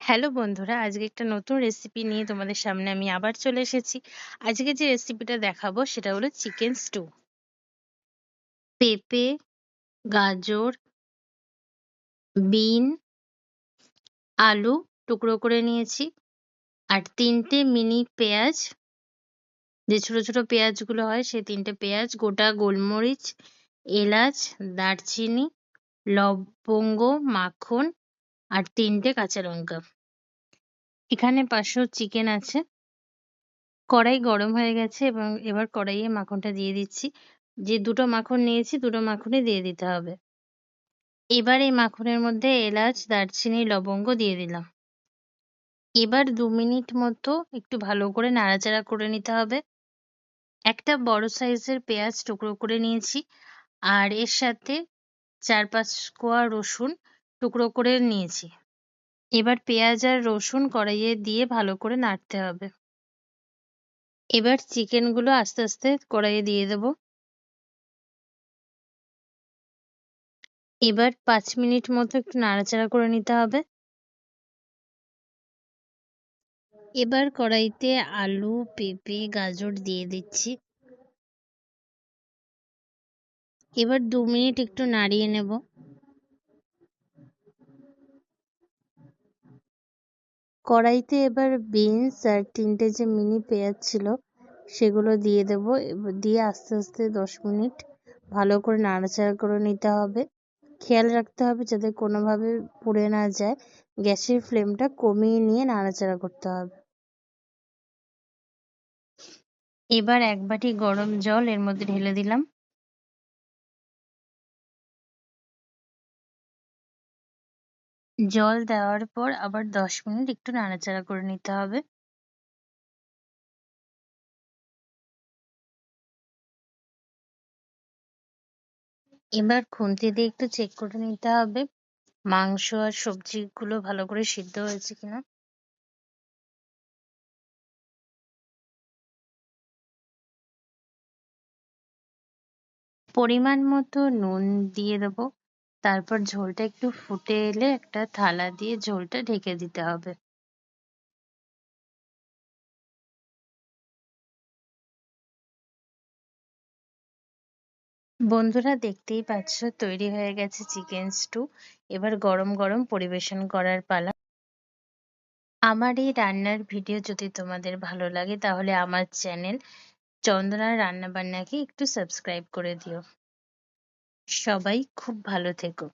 Hello বন্ধুরা, আজকে একটা নতুন রেসিপি নিয়ে তোমাদের সামনে আমি আবার চলে এসেছি। আজকে যে রেসিপিটা দেখাবো সেটা হলো চিকেন স্টু পেঁপে, গাজর, বিন, আলু টুকরো করে নিয়েছি আর তিনটে মিনি পেঁয়াজ। যে ছোট ছোট পেঁয়াজগুলো হয় সেই তিনটে পেঁয়াজ, গোটা গোলমরিচ, এলাচ, দারচিনি, লবঙ্গ, মাখন আর তিনটে কাঁচা লঙ্কা। এখানে পাঁচশো চিকেন আছে। কড়াই গরম হয়ে গেছে এবং এবার কড়াইয়ে মাখনটা দিয়ে দিচ্ছি। যে দুটো মাখন নিয়েছি, দুটো মাখনই দিয়ে দিতে হবে। এবার এই মাখনের মধ্যে এলাচ, দারচিনি, লবঙ্গ দিয়ে দিলাম। এবার দু মিনিট মতো একটু ভালো করে নাড়াচাড়া করে নিতে হবে। একটা বড় সাইজের পেঁয়াজ টুকরো করে নিয়েছি। আর এর সাথে চার পাঁচ কোয়া রসুন টুকরো করে নিয়েছি। এবার পেঁয়াজ আর রসুন কড়াইয়ে দিয়ে ভালো করে নাড়তে হবে। এবার চিকেনগুলো আস্তে আস্তে কড়াইয়ে দিয়ে দেব। এবার পাঁচ মিনিট মতো একটু নাড়াচাড়া করে নিতে হবে। এবার কড়াইতে আলু, পেঁপে, গাজর দিয়ে দিচ্ছি। এবার দু মিনিট একটু নাড়িয়ে নেব। কড়াইতে এবার বিনস আর তিনটে যে মিনি পেঁয়াজ ছিল, সেগুলো দিয়ে দেব। দিয়ে আস্তে আস্তে দশ মিনিট ভালো করে নাড়াচাড়া করে নিতে হবে। খেয়াল রাখতে হবে যাতে কোনোভাবে পুড়ে না যায়। গ্যাসের ফ্লেমটা কমিয়ে নিয়ে নাড়াচাড়া করতে হবে। এবার এক বাটি গরম জল এর মধ্যে ঢেলে দিলাম। জল দেওয়ার পর আবার দশ মিনিট একটু নাড়াচাড়া করে নিতে হবে। এবার খুন্তি দিয়ে একটু চেক করে নিতে হবে, মাংস আর সবজিগুলো ভালো করে সিদ্ধ হয়েছে কিনা। পরিমাণ মতো নুন দিয়ে দেবো। তারপর ঝোলটা একটু ফুটে এলে একটা থালা দিয়ে ঝোলটা ঢেকে দিতে হবে। বন্ধুরা দেখতেই পাচ্ছ তৈরি হয়ে গেছে চিকেন স্টু। এবার গরম গরম পরিবেশন করার পালা। আমার এই রান্নার ভিডিও যদি তোমাদের ভালো লাগে তাহলে আমার চ্যানেল চন্দনার রান্নাবান্নাকে একটু সাবস্ক্রাইব করে দিও। সবাই খুব ভালো থেকো।